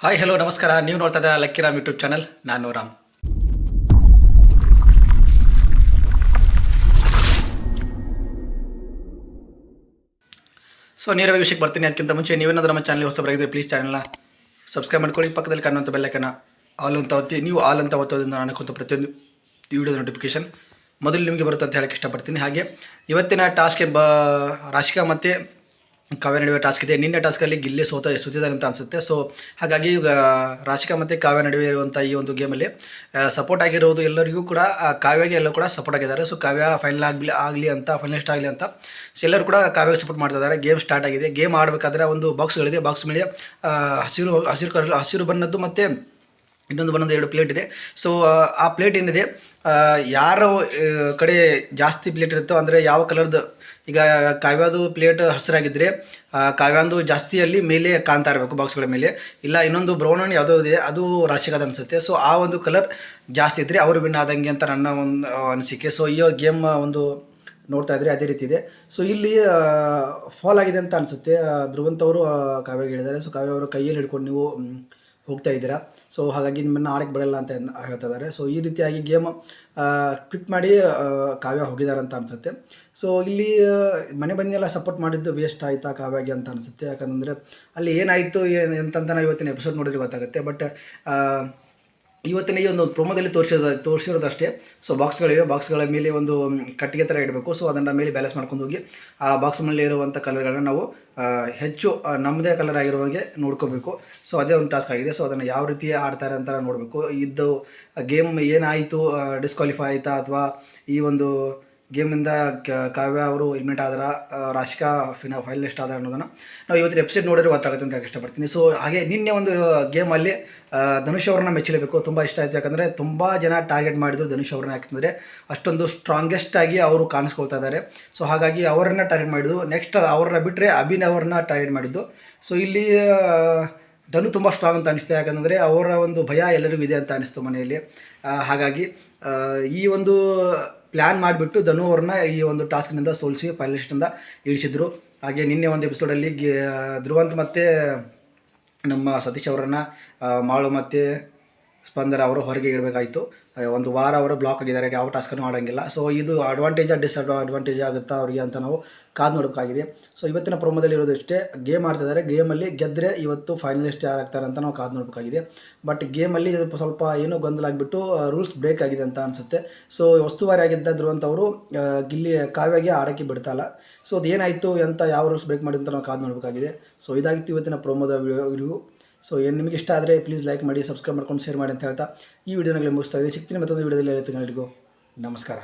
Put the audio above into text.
Hi hello ನಮಸ್ಕಾರ. ನೀವು ನೋಡ್ತಾ ಇದ್ದೀರಾ ಲಕ್ಕಿ ರಾಮ್ ಯೂಟ್ಯೂಬ್ ಚಾನಲ್ ನಾನು ರಾಮ್. ಸೊ ನೇರವಾಗಿ ವಿಷಯಕ್ಕೆ ಬರ್ತೀನಿ. ಅದಕ್ಕಿಂತ ಮುಂಚೆ ನೀವೇನಾದ್ರೂ ನಮ್ಮ ಚಾನಲ್ ಹೊಸಬರಾಗಿದ್ದರೆ ಪ್ಲೀಸ್ ಚಾನಲ್ನ ಸಬ್ಸ್ಕ್ರೈಬ್ ಮಾಡ್ಕೊಳ್ಳಿ. ಪಕ್ಕದಲ್ಲಿ ಕಾಣುವಂಥ ಬೆಲ್ಲಕ್ಕನ ಆಲ್ ಅಂತ ಒತ್ತಿ. ನೀವು ಆಲ್ ಅಂತ ಒತ್ತೋದ್ರಿಂದ ನನಗೆ ಕುಂತ ಪ್ರತಿಯೊಂದು ವಿಡಿಯೋದ ನೋಟಿಫಿಕೇಶನ್ ಮೊದಲು ನಿಮಗೆ ಬರುತ್ತೆ ಅಂತ ಹೇಳಕ್ಕೆ ಇಷ್ಟಪಡ್ತೀನಿ. ಹಾಗೆ ಇವತ್ತಿನ ಟಾಸ್ಕ್ ಬ ರಾಶಿಕಾ ಮತ್ತು ಕಾವ್ಯ ನಡುವೆ ಟಾಸ್ಕ್ ಇದೆ. ನಿನ್ನೆ ಟಾಸ್ಕಲ್ಲಿ ಗಿಲ್ಲಿ ಸೋತ ಸುತ್ತಿದ್ದಾರೆ ಅಂತ ಅನಿಸುತ್ತೆ. ಸೊ ಹಾಗಾಗಿ ಈಗ ರಾಶಿಕಾ ಮತ್ತು ಕಾವ್ಯ ನಡುವೆ ಇರುವಂಥ ಈ ಒಂದು ಗೇಮಲ್ಲಿ ಸಪೋರ್ಟ್ ಆಗಿರೋದು ಎಲ್ಲರಿಗೂ ಕೂಡ ಕಾವ್ಯಗೆ ಎಲ್ಲರೂ ಕೂಡ ಸಪೋರ್ಟ್ ಆಗಿದ್ದಾರೆ. ಸೊ ಕಾವ್ಯ ಫೈನಲ್ ಆಗಲಿ ಆಗಲಿ ಅಂತ ಫೈನಲಿಸ್ಟ್ ಆಗಲಿ ಅಂತ ಸೊ ಎಲ್ಲರೂ ಕೂಡ ಕಾವ್ಯಗೆ ಸಪೋರ್ಟ್ ಮಾಡ್ತಾ ಇದ್ದಾರೆ. ಗೇಮ್ ಸ್ಟಾರ್ಟ್ ಆಗಿದೆ. ಗೇಮ್ ಆಡಬೇಕಾದ್ರೆ ಒಂದು ಬಾಕ್ಸ್ಗಳಿದೆ ಬಾಕ್ಸ್ ಮೇಲೆ ಹಸಿರು ಹಸಿರು ಕಲರ್ ಹಸಿರು ಬಣ್ಣದ್ದು ಮತ್ತು ಇನ್ನೊಂದು ಬಣ್ಣದ ಎರಡು ಪ್ಲೇಟ್ ಇದೆ. ಸೊ ಆ ಪ್ಲೇಟ್ ಏನಿದೆ ಯಾರ ಕಡೆ ಜಾಸ್ತಿ ಪ್ಲೇಟ್ ಇರುತ್ತೋ, ಅಂದರೆ ಯಾವ ಕಲರ್ದು ಈಗ ಕಾವ್ಯದು ಪ್ಲೇಟ್ ಹಸಿರಾಗಿದ್ದರೆ ಕಾವ್ಯಾಂದು ಜಾಸ್ತಿಯಲ್ಲಿ ಮೇಲೆ ಕಾಣ್ತಾ ಇರಬೇಕು ಬಾಕ್ಸ್ಗಳ ಮೇಲೆ. ಇಲ್ಲ, ಇನ್ನೊಂದು ಬ್ರೌನ್ ಹಣ್ಣು ಯಾವುದೋ ಇದೆ, ಅದು ರಾಶಿಗಾದ ಅನಿಸುತ್ತೆ. ಸೊ ಆ ಒಂದು ಕಲರ್ ಜಾಸ್ತಿ ಇದ್ದರೆ ಅವರು ವಿನ್ ಆದಂಗೆ ಅಂತ ನನ್ನ ಒಂದು ಅನಿಸಿಕೆ. ಸೊ ಈ ಗೇಮ್ ಒಂದು ನೋಡ್ತಾ ಇದ್ರೆ ಅದೇ ರೀತಿ ಇದೆ. ಸೊ ಇಲ್ಲಿ ಫಾಲ್ ಆಗಿದೆ ಅಂತ ಅನಿಸುತ್ತೆ. ಧ್ರುವಂತವರು ಕಾವ್ಯಗೆ ಹೇಳಿದ್ದಾರೆ. ಸೊ ಕಾವ್ಯ ಅವರು ಕೈಯಲ್ಲಿ ಹಿಡ್ಕೊಂಡು ನೀವು ಹೋಗ್ತಾ ಇದ್ದೀರಾ. ಸೊ ಹಾಗಾಗಿ ನಿಮ್ಮನ್ನು ಆಡಕ್ಕೆ ಬರಲ್ಲ ಅಂತ ಹೇಳ್ತಾ ಇದ್ದಾರೆ. ಸೊ ಈ ರೀತಿಯಾಗಿ ಗೇಮ್ ಕ್ವಿಕ್ ಮಾಡಿ ಕಾವ್ಯ ಹೋಗಿದ್ದಾರೆ ಅಂತ ಅನಿಸುತ್ತೆ. ಸೊ ಇಲ್ಲಿ ಮನೆ ಬಂದೆಲ್ಲ ಸಪೋರ್ಟ್ ಮಾಡಿದ್ದು ವೇಸ್ಟ್ ಆಯಿತಾ ಕಾವ್ಯಗೆ ಅಂತ ಅನಿಸುತ್ತೆ. ಯಾಕಂತಂದರೆ ಅಲ್ಲಿ ಏನಾಯಿತು ಏನು ಎಂತಂತ ನಾವು ಇವತ್ತಿನ ಎಪಿಸೋಡ್ ನೋಡಿದ್ರೆ ಗೊತ್ತಾಗುತ್ತೆ. ಬಟ್ ಇವತ್ತಿನ ಈ ಒಂದು ಪ್ರೊಮೋದಲ್ಲಿ ತೋರಿಸಿದ ತೋರಿಸಿರೋದಷ್ಟೇ. ಸೊ ಬಾಕ್ಸ್ಗಳಿವೆ ಬಾಕ್ಸ್ಗಳ ಮೇಲೆ ಒಂದು ಕಟ್ಟಿಗೆ ಥರ ಇಡಬೇಕು. ಸೊ ಅದನ್ನು ಮೇಲೆ ಬ್ಯಾಲೆನ್ಸ್ ಮಾಡ್ಕೊಂಡು ಹೋಗಿ, ಆ ಬಾಕ್ಸ್ ಮೇಲೆ ಇರುವಂಥ ಕಲರ್ಗಳನ್ನ ನಾವು ಹೆಚ್ಚು ನಮ್ಮದೇ ಕಲರ್ ಆಗಿರೋ ಹಾಗೆ ನೋಡ್ಕೋಬೇಕು. ಸೊ ಅದೇ ಒಂದು ಟಾಸ್ಕ್ ಆಗಿದೆ. ಸೊ ಅದನ್ನು ಯಾವ ರೀತಿ ಆಡ್ತಾರೆ ಅಂತ ನೋಡಬೇಕು. ಇದ್ದು ಗೇಮ್ ಏನಾಯಿತು ಡಿಸ್ಕ್ವಾಲಿಫೈ ಆಯಿತಾ ಅಥವಾ ಈ ಒಂದು ಗೇಮಿಂದ ಕ- ಕಾವ್ಯ ಅವರು ಎಲಿಮಿನೇಟ್ ಆದ್ರ ರಾಶಿಕಾ ಫಿನ ಫೈನಲಿಸ್ಟ್ ಆದ ಅನ್ನೋದನ್ನು ನಾವು ಇವತ್ತಿನ ಎಪಿಸೋಡ್ ನೋಡಿದ್ರೆ ಗೊತ್ತಾಗುತ್ತೆ ಅಂತ ಇಷ್ಟಪಡ್ತೀನಿ. ಸೊ ಹಾಗೆ ನಿನ್ನೆ ಒಂದು ಗೇಮಲ್ಲಿ ಧನುಷ್ ಅವ್ರನ್ನ ಮೆಚ್ಚಲೇಬೇಕು. ತುಂಬ ಇಷ್ಟ ಆಯಿತು. ಯಾಕಂದರೆ ತುಂಬ ಜನ ಟಾರ್ಗೆಟ್ ಮಾಡಿದ್ರು ಧನುಷ್ ಅವ್ರನ್ನ ಯಾಕಂದರೆ ಅಷ್ಟೊಂದು ಸ್ಟ್ರಾಂಗೆಸ್ಟ್ ಆಗಿ ಅವರು ಕಾಣಿಸ್ಕೊಳ್ತಾ ಇದ್ದಾರೆ ಸೊ ಹಾಗಾಗಿ ಅವರನ್ನ ಟಾರ್ಗೆಟ್ ಮಾಡಿದ್ದು. ನೆಕ್ಸ್ಟ್ ಅವ್ರನ್ನ ಬಿಟ್ಟರೆ ಅಭಿನ್ ಅವ್ರನ್ನ ಟಾರ್ಗೆಟ್ ಮಾಡಿದ್ದು. ಸೊ ಇಲ್ಲಿ ಧನು ತುಂಬ ಸ್ಟ್ರಾಂಗ್ ಅಂತ ಅನಿಸ್ತು ಯಾಕಂದರೆ ಅವರ ಒಂದು ಭಯ ಎಲ್ಲರಿಗೂ ಇದೆ ಅಂತ ಅನಿಸ್ತು ಮನೆಯಲ್ಲಿ. ಹಾಗಾಗಿ ಈ ಒಂದು ಪ್ಲ್ಯಾನ್ ಮಾಡಿಬಿಟ್ಟು ಧನು ಅವ್ರನ್ನ ಈ ಒಂದು ಟಾಸ್ಕ್ನಿಂದ ಸೋಲಿಸಿ ಫೈನಲಿಸ್ಟಿಂದ ಇಳಿಸಿದ್ರು. ಹಾಗೆ ನಿನ್ನೆ ಒಂದು ಎಪಿಸೋಡಲ್ಲಿ ಧ್ರುವಂತ್ ಮತ್ತು ನಮ್ಮ ಸತೀಶ್ ಅವರನ್ನು ಮಾಳು ಮತ್ತು ಸ್ಪಂದನ ಅವರು ಹೊರಗೆ ಇಡಬೇಕಾಯಿತು. ಒಂದು ವಾರ ಅವರು ಬ್ಲಾಕ್ ಆಗಿದ್ದಾರೆ, ಯಾವ ಟಾಸ್ಕನ್ನು ಮಾಡೋಂಗಿಲ್ಲ. ಸೊ ಇದು ಅಡ್ವಾಂಟೇಜ್ ಡಿಸ್ಅಡ್ವಾಂಟೇಜ್ ಆಗುತ್ತಾ ಅವರಿಗೆ ಅಂತ ನಾವು ಕಾದು ನೋಡಬೇಕಾಗಿದೆ ಸೊ ಇವತ್ತಿನ ಪ್ರೊಮೋದಲ್ಲಿ ಇರೋದಷ್ಟೇ ಗೇಮ್ ಆಡ್ತಿದ್ದಾರೆ ಗೇಮಲ್ಲಿ ಗೆದ್ದರೆ ಇವತ್ತು ಫೈನಲಿಸ್ಟ್ ಯಾರಾಗ್ತಾರೆ ಅಂತ ನಾವು ಕಾದು ನೋಡಬೇಕಾಗಿದೆ ಬಟ್ ಗೇಮಲ್ಲಿ ಸ್ವಲ್ಪ ಸ್ವಲ್ಪ ಏನೋ ಗೊಂದಲ ಆಗಿಬಿಟ್ಟು ರೂಲ್ಸ್ ಬ್ರೇಕ್ ಆಗಿದೆ ಅಂತ ಅನಿಸುತ್ತೆ. ಸೊ ವಸ್ತುವಾರಿ ಆಗಿದ್ದ ಧ್ರುವಂತವರು ಗಿಲ್ಲಿ ಕಾವ್ಯಗೆ ಆಡೋಕ್ಕೆ ಬಿಡ್ತಾ ಇಲ್ಲ. ಸೊ ಅದೇನಾಯಿತು ಅಂತ ಯಾವ ರೂಲ್ಸ್ ಬ್ರೇಕ್ ಮಾಡಿದಂತ ನಾವು ಕಾದು ನೋಡಬೇಕಾಗಿದೆ ಸೊ ಇದಾಗಿತ್ತು ಇವತ್ತಿನ ಪ್ರೊಮೋದ ರಿವ್ಯೂ ಸೊ ಏನು ನಿಮಗೆ ಇಷ್ಟ ಆದರೆ ಪ್ಲೀಸ್ ಲೈಕ್ ಮಾಡಿ ಸಬ್ಸ್ಕ್ರೈಬ್ ಮಾಡ್ಕೊಂಡು ಶೇರ್ ಮಾಡಿ ಅಂತ ಹೇಳ್ತಾ ಈ ವಿಡಿಯೋನಾಗಲೇ ಮುಗಿಸ್ತಾ ಇದ್ದೀನಿ. ಸಿಗ್ತೀನಿ ಮತ್ತೊಂದು ವಿಡಿಯೋದಲ್ಲಿ ಎಲ್ಲರಿಗೂ ನಮಸ್ಕಾರ.